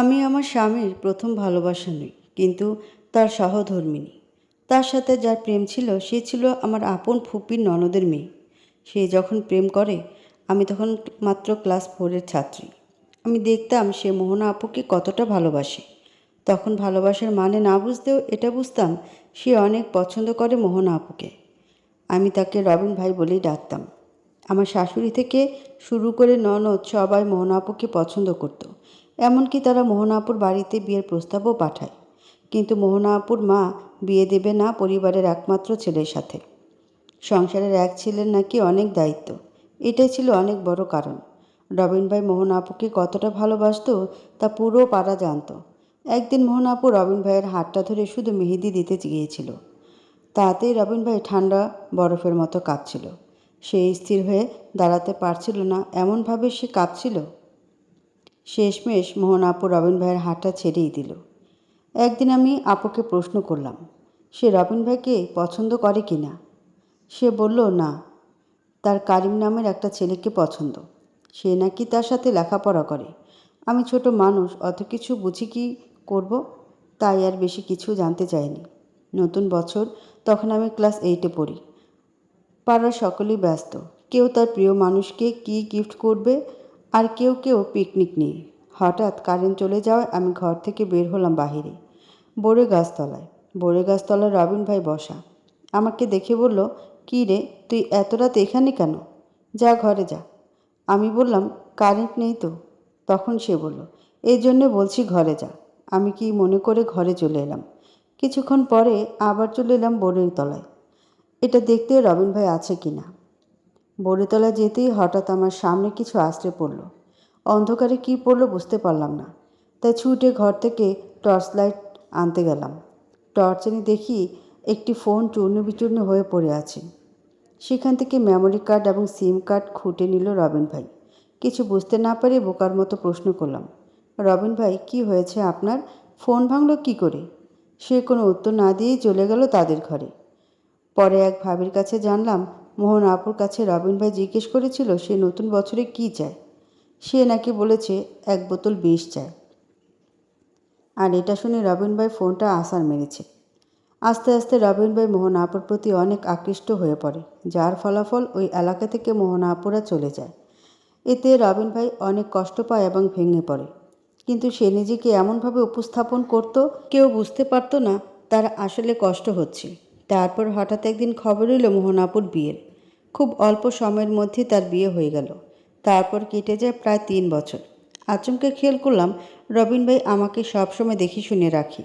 আমি আমার স্বামীর প্রথম ভালোবাসা নই, কিন্তু তার সহধর্মিনী। তার সাথে যার প্রেম ছিল, সে ছিল আমার আপন ফুপির ননদের মেয়ে। সে যখন প্রেম করে, আমি তখন মাত্র ক্লাস ফোরের ছাত্রী। আমি দেখতাম সে মোহনা আপুকে কতটা ভালোবাসে। তখন ভালোবাসার মানে না বুঝতেও এটা বুঝতাম, সে অনেক পছন্দ করে মোহনা আপুকে। আমি তাকে রবিন ভাই বলেই ডাকতাম। আমার শাশুড়ি থেকে শুরু করে ননদ সবাই মোহনা আপুকে পছন্দ করত। এমনকি তারা মোহনা আপুর বাড়িতে বিয়ের প্রস্তাবও পাঠায়। কিন্তু মোহনা আপুর মা বিয়ে দেবে না পরিবারের একমাত্র ছেলের সাথে। সংসারের এক ছেলের নাকি অনেক দায়িত্ব। এটাই ছিল অনেক বড় কারণ। রবিন ভাই আপুকে কতটা ভালোবাসতো তা পুরো পাড়া জানতো। একদিন মোহন আপু রবিন ভাইয়ের হাতটা ধরে শুধু মেহেদি দিতে গিয়েছিল। তাতেই রবিন ভাই ঠান্ডা বরফের মতো কাঁপছিল। সে স্থির হয়ে দাঁড়াতে পারছিল না, এমনভাবে সে কাঁপছিল। শেষমেশ মোহন আপু রবিন ভাইয়ের হাতটা ছেড়েই দিল। একদিন আমি আপুকে প্রশ্ন করলাম, সে রবিন ভাইকে পছন্দ করে কি না? সে বলল, না, তার কারিম নামের একটা ছেলেকে পছন্দ। সে নাকি তার সাথে লেখাপড়া করে। আমি ছোট মানুষ, অত কিছু বুঝি কি করব? তাই আর বেশি কিছু জানতে চাইনি। নতুন বছর, তখন আমি ক্লাস এইটে পড়ি। পাড়ার সকলেই ব্যস্ত। কেউ তার প্রিয় মানুষকে কি গিফট করবে? আর কেউ কেউ পিকনিক নিয়ে হঠাৎ কারেন্ট চলে যাওয়ায় আমি ঘর থেকে বের হলাম বাহিরে বোরে গাছতলায়। বোরে গাছতলায় রবিন ভাই বসা। আমাকে দেখে বলল, কী রে, তুই এত রাত এখানে কেন? যা ঘরে যা। আমি বললাম কারেন্ট নেই তো। তখন সে বলল, এই জন্যে বলছি ঘরে যা। আমি কি মনে করে ঘরে চলে এলাম। কিছুক্ষণ পরে আবার চলে এলাম বোরের তলায়। এটা দেখতে রবিন ভাই আছে কি না বড়িতলা যেতেই হঠাৎ আমার সামনে কিছু আশ্রে পড়ল। অন্ধকারে কি পড়ল বুঝতে পারলাম না। তাই ছুটে ঘর থেকে টর্চ লাইট আনতে গেলাম। টর্চ এনে দেখি একটি ফোন চূর্ণ বিচূর্ণ হয়ে পড়ে আছে। সেখান থেকে মেমোরি কার্ড এবং সিম কার্ড খুঁটে নিল রবিন ভাই। কিছু বুঝতে না পারে বোকার মতো প্রশ্ন করলাম, রবিন ভাই, কি হয়েছে আপনার? ফোন ভাঙলো কি করে? সে কোনো উত্তর না দিয়েই চলে গেল তাদের ঘরে। পরে এক ভাবির কাছে জানলাম মোহন আপুর কাছে রবিন ভাই জিজ্ঞেস করেছিল, সে নতুন বছরে কি চায়? সে নাকি বলেছে, এক বোতল বিষ চায়। আর এটা শুনে রবিন ভাই ফোনটা আসার মেরেছে। আস্তে আস্তে রবিন ভাই মোহন আপুর প্রতি অনেক আকৃষ্ট হয়ে পড়ে, যার ফলাফল ওই এলাকা থেকে মোহন আপুরা চলে যায়। এতে রবিন ভাই অনেক কষ্ট পায় এবং ভেঙে পড়ে। কিন্তু সে নিজেকে এমনভাবে উপস্থাপন করত, কেউ বুঝতে পারতো না তার আসলে কষ্ট হচ্ছে। তারপর হঠাৎ একদিন খবর এলো মোহনাপুর বিয়ের। খুব অল্প সময়ের মধ্যে তার বিয়ে হয়ে গেল। তারপর কেটে যায় প্রায় তিন বছর। আচমকে খেয়াল করলাম, রবিন ভাই আমাকে সবসময় দেখে শুনে রাখি।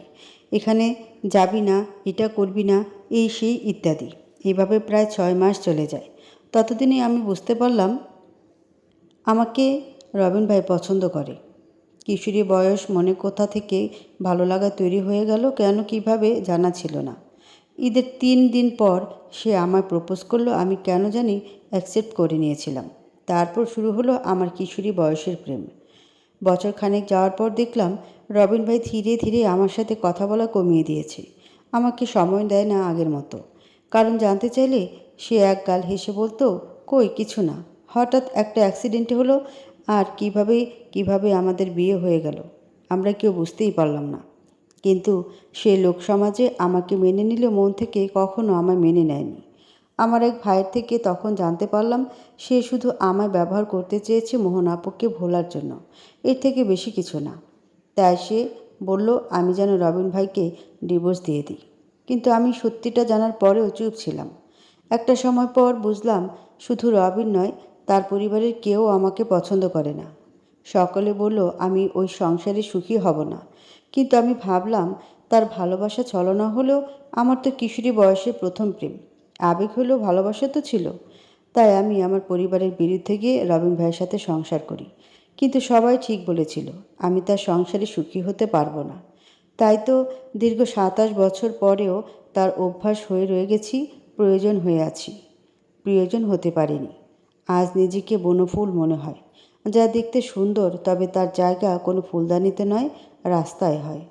এখানে যাবি না, এটা করবি না, এই সেই ইত্যাদি। এভাবে প্রায় ছয় মাস চলে যায়। ততদিনে আমি বুঝতে পারলাম, আমাকে রবিন ভাই পছন্দ করে। কিশোরী বয়স মনে কোথা থেকে ভালো লাগা তৈরি হয়ে গেল কেন কীভাবে জানা ছিল না। ঈদের তিন দিন পর সে আমায় প্রপোজ করল, আমি কেন জানি অ্যাকসেপ্ট করে নিয়েছিলাম। তারপর শুরু হলো আমার কিশোরী বয়সের প্রেম। বছর খানেক যাওয়ার পর দেখলাম রবিন ভাই ধীরে ধীরে আমার সাথে কথা বলা কমিয়ে দিয়েছে। আমাকে সময় দেয় না আগের মতো। কারণ জানতে চাইলে সে এক গাল হেসে বলতো, কই, কিছু না। হঠাৎ একটা অ্যাক্সিডেন্ট হলো, আর কীভাবে কীভাবে আমাদের বিয়ে হয়ে গেল? আমরা কেউ বুঝতেই পারলাম না। কিন্তু সে লোক সমাজে আমাকে মেনে নিলে মন থেকে কখনো আমায় মেনে নেয়নি। আমার এক ভাইয়ের থেকে তখন জানতে পারলাম, সে শুধু আমায় ব্যবহার করতে চেয়েছে মোহন আপুকে ভোলার জন্য। এর থেকে বেশি কিছু না। তাই সে বলল, আমি যেন রবিন ভাইকে ডিভোর্স দিয়ে দিই। কিন্তু আমি সত্যিটা জানার পরেও চুপ ছিলাম। একটা সময় পর বুঝলাম, শুধু রবিন নয়, তার পরিবারের কেউ আমাকে পছন্দ করে না। সকলে বলল, আমি ওই সংসারে সুখী হব না। কিন্তু আমি ভাবলাম, তার ভালোবাসা ছলনা হলেও আমার তো কিশোরী বয়সে প্রথম প্রেম। আবেগ হলেও ভালোবাসা তো ছিল। তাই আমি আমার পরিবারের বিরুদ্ধে গিয়ে রবিন ভাইয়ের সাথে সংসার করি। কিন্তু সবাই ঠিক বলেছিল, আমি তার সংসারে সুখী হতে পারব না। তাই তো দীর্ঘ সাতাশ বছর পরেও তার অভ্যাস হয়ে রয়ে গেছি, প্রয়োজন হয়ে আছি। প্রয়োজন হতে পারিনি। আজ নিজেকে বনফুল মনে হয়। যা দেখতে সুন্দর তবে তার জায়গা কোনো ফুলদানিতে নয় রাস্তায় হয়।